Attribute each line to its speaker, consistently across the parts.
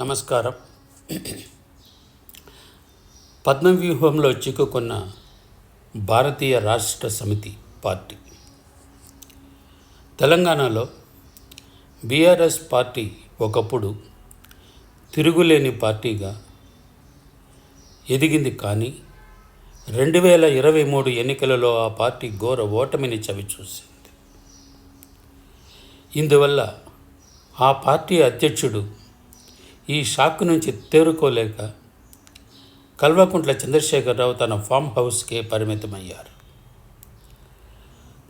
Speaker 1: నమస్కారం. పద్మవ్యూహంలో చిక్కుకున్న భారతీయ రాష్ట్ర సమితి పార్టీ. తెలంగాణలో బీఆర్ఎస్ పార్టీ ఒకప్పుడు తిరుగులేని పార్టీగా ఎదిగింది కానీ రెండు వేల ఇరవై మూడు ఎన్నికలలో ఆ పార్టీ ఘోర ఓటమిని చవిచూసింది. ఇందువల్ల ఆ పార్టీ అధ్యక్షుడు ఈ షాక్ నుంచి తేరుకోలేక కల్వకుంట్ల చంద్రశేఖరరావు తన ఫామ్ హౌస్కే పరిమితమయ్యారు.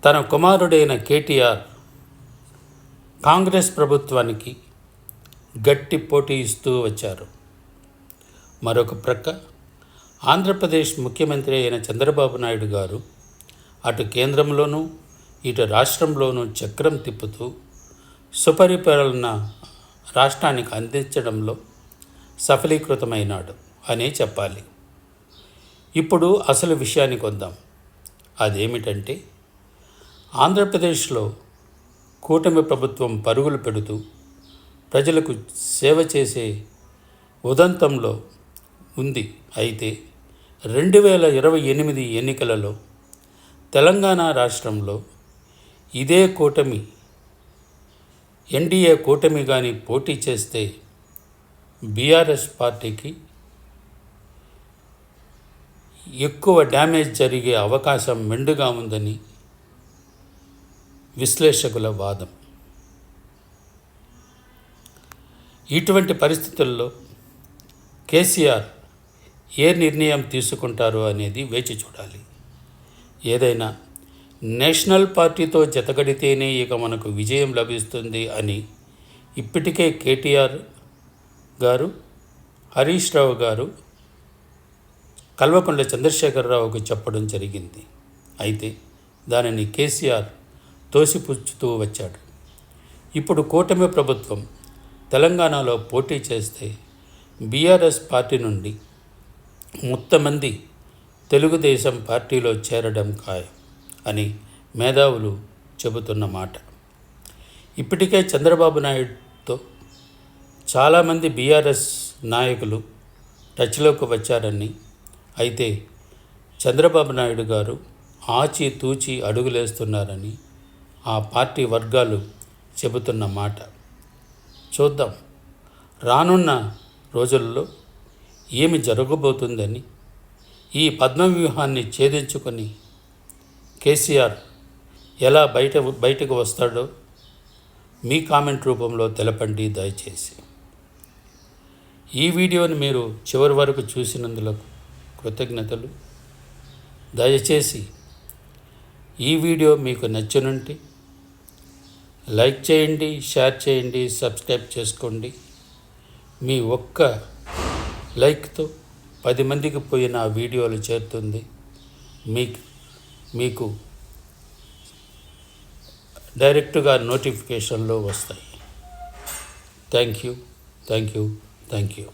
Speaker 1: తన కుమారుడైన కేటీఆర్ కాంగ్రెస్ ప్రభుత్వానికి గట్టి పోటీ ఇస్తూ వచ్చారు. మరొక ప్రక్క ఆంధ్రప్రదేశ్ ముఖ్యమంత్రి అయిన చంద్రబాబు నాయుడు గారు అటు కేంద్రంలోనూ ఇటు రాష్ట్రంలోనూ చక్రం తిప్పుతూ సుపరిపాలన రాష్ట్రానికి అందించడంలో సఫలీకృతమైనాడు అనే చెప్పాలి. ఇప్పుడు అసలు విషయానికి వద్దాం అదేమిటంటే ఆంధ్రప్రదేశ్లో కూటమి ప్రభుత్వం పరుగులు పెడుతూ ప్రజలకు సేవ చేసే ఉదంతంలో ఉంది. అయితే రెండు వేల ఇరవై ఎనిమిది ఎన్నికలలో తెలంగాణ రాష్ట్రంలో ఇదే కూటమి ఎన్డీఏ కూటమి కానీ పోటీ చేస్తే బీఆర్ఎస్ పార్టీకి ఎక్కువ డ్యామేజ్ జరిగే అవకాశం మెండుగా ఉందని విశ్లేషకుల వాదం. ఇటువంటి పరిస్థితుల్లో కేసీఆర్ ఏ నిర్ణయం తీసుకుంటారు అనేది వేచి చూడాలి. ఏదైనా నేషనల్ పార్టీతో జతగడితేనే ఇక మనకు విజయం లభిస్తుంది అని ఇప్పటికే కేటీఆర్ గారు హరీష్ రావు గారు కల్వకుంట్ల చంద్రశేఖరరావుకు చెప్పడం జరిగింది. అయితే దానిని కేసీఆర్ తోసిపుచ్చుతూ వచ్చాడు. ఇప్పుడు కూటమి ప్రభుత్వం తెలంగాణలో పోటీ చేస్తే బీఆర్ఎస్ పార్టీ నుండి మొత్తమంది తెలుగుదేశం పార్టీలో చేరడం ఖాయం. అని మేధావులు చెబుతున్న మాట. ఇప్పటికే చంద్రబాబు నాయుడుతో చాలామంది బీఆర్ఎస్ నాయకులు టచ్లోకి వచ్చారని అయితే చంద్రబాబు నాయుడు గారు ఆచి తూచి అడుగులేస్తున్నారని ఆ పార్టీ వర్గాలు చెబుతున్న మాట. చూద్దాం. రానున్న రోజుల్లో ఏమి జరగబోతుందని ఈ పద్మవ్యూహాన్ని ఛేదించుకొని కేసీఆర్ ఎలా బయట బయటకు వస్తాడో మీ కామెంట్ రూపంలో తెలపండి దయచేసి. ఈ వీడియోని మీరు చివరి వరకు చూసినందులకు కృతజ్ఞతలు. దయచేసి ఈ వీడియో మీకు నచ్చనుంటే లైక్ చేయండి షేర్ చేయండి సబ్స్క్రైబ్ చేసుకోండి. మీ ఒక్క లైక్తో పది మందికి పోయిన ఆ వీడియోలు చేరుతుంది. మీకు మీకు డైరెక్ట్గా నోటిఫికేషన్లో వస్తాయి. Thank you thank you thank you.